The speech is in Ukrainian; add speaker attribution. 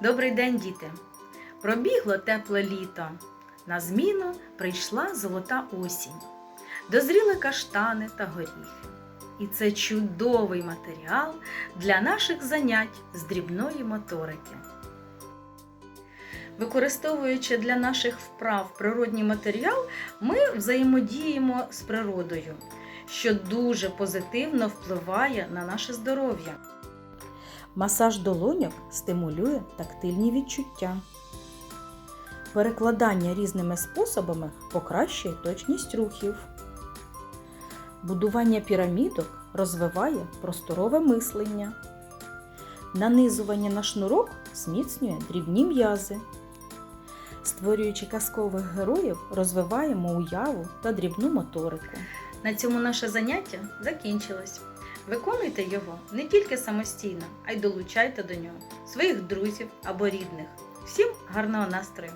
Speaker 1: Добрий день, діти! Пробігло тепле літо. На зміну прийшла золота осінь. Дозріли каштани та горіхи. І це чудовий матеріал для наших занять з дрібної моторики. Використовуючи для наших вправ природній матеріал, ми взаємодіємо з природою, що дуже позитивно впливає на наше здоров'я. Масаж долоньок стимулює тактильні відчуття. Перекладання різними способами покращує точність рухів. Будування пірамідок розвиває просторове мислення. Нанизування на шнурок зміцнює дрібні м'язи. Створюючи казкових героїв, розвиваємо уяву та дрібну моторику. На цьому наше заняття закінчилось. Виконуйте його не тільки самостійно, а й долучайте до нього своїх друзів або рідних. Всім гарного настрою!